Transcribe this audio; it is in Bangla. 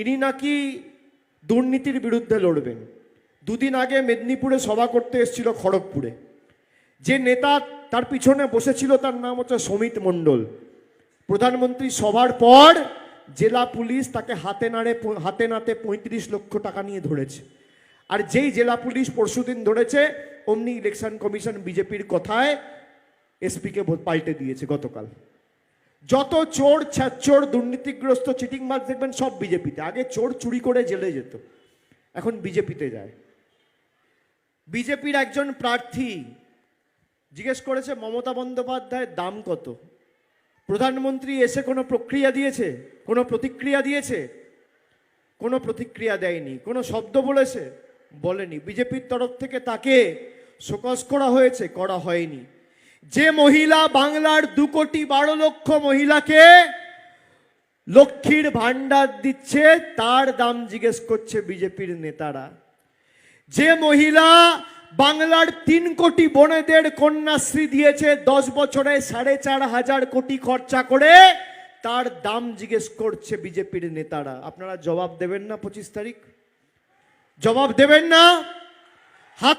ইনি নাকি দুর্নীতির বিরুদ্ধে লড়বেন। দুদিন আগে মেদিনীপুরে সভা করতে এসেছিল খড়গপুরে। যে নেতা তার পিছনে বসেছিল তার নাম হচ্ছে সমিত মণ্ডল। প্রধানমন্ত্রী সভার পর জেলা পুলিশ তাকে হাতে নাড়ে হাতে নাতে পঁয়ত্রিশ লক্ষ টাকা নিয়ে ধরেছে। আর যেই জেলা পুলিশ পরশুদিন ধরেছে, অমনি ইলেকশন কমিশন বিজেপির কথায় এসপিকে পাল্টে দিয়েছে গতকাল। যত চোর ছ্যাচোর দুর্নীতিগ্রস্ত চিটিং চিটিংবাজ দেখবেন সব বিজেপিতে। আগে চোর চুরি করে জেলে যেত, এখন বিজেপিতে যায়। বিজেপির একজন প্রার্থী জিজ্ঞেস করেছে, মমতা বন্দ্যোপাধ্যায়ের দাম কত? প্রধানমন্ত্রী এসে কোনো প্রক্রিয়া দিয়েছে? কোনো প্রতিক্রিয়া দিয়েছে? কোনো প্রতিক্রিয়া দেয়নি, কোনো শব্দ বলেছে? বলেনি। বিজেপির তরফ থেকে তাকে শোকজ করা হয়েছে, করা হয়নি। যে মহিলা বাংলার দু কোটি বারো লক্ষ মহিলাকে লক্ষ্মীর ভাণ্ডার দিচ্ছে, তার দাম জিজ্ঞেস করছে বিজেপির নেতারা। যে মহিলা বাংলার তিন কোটি বোনেদের কন্যাশ্রী দিয়েছে, দশ বছরে সাড়ে চার হাজার কোটি খরচা করে, তার দাম জিজ্ঞেস করছে বিজেপির নেতারা। আপনারা জবাব দেবেন না পঁচিশ তারিখ? জবাব দেবেন না? হাত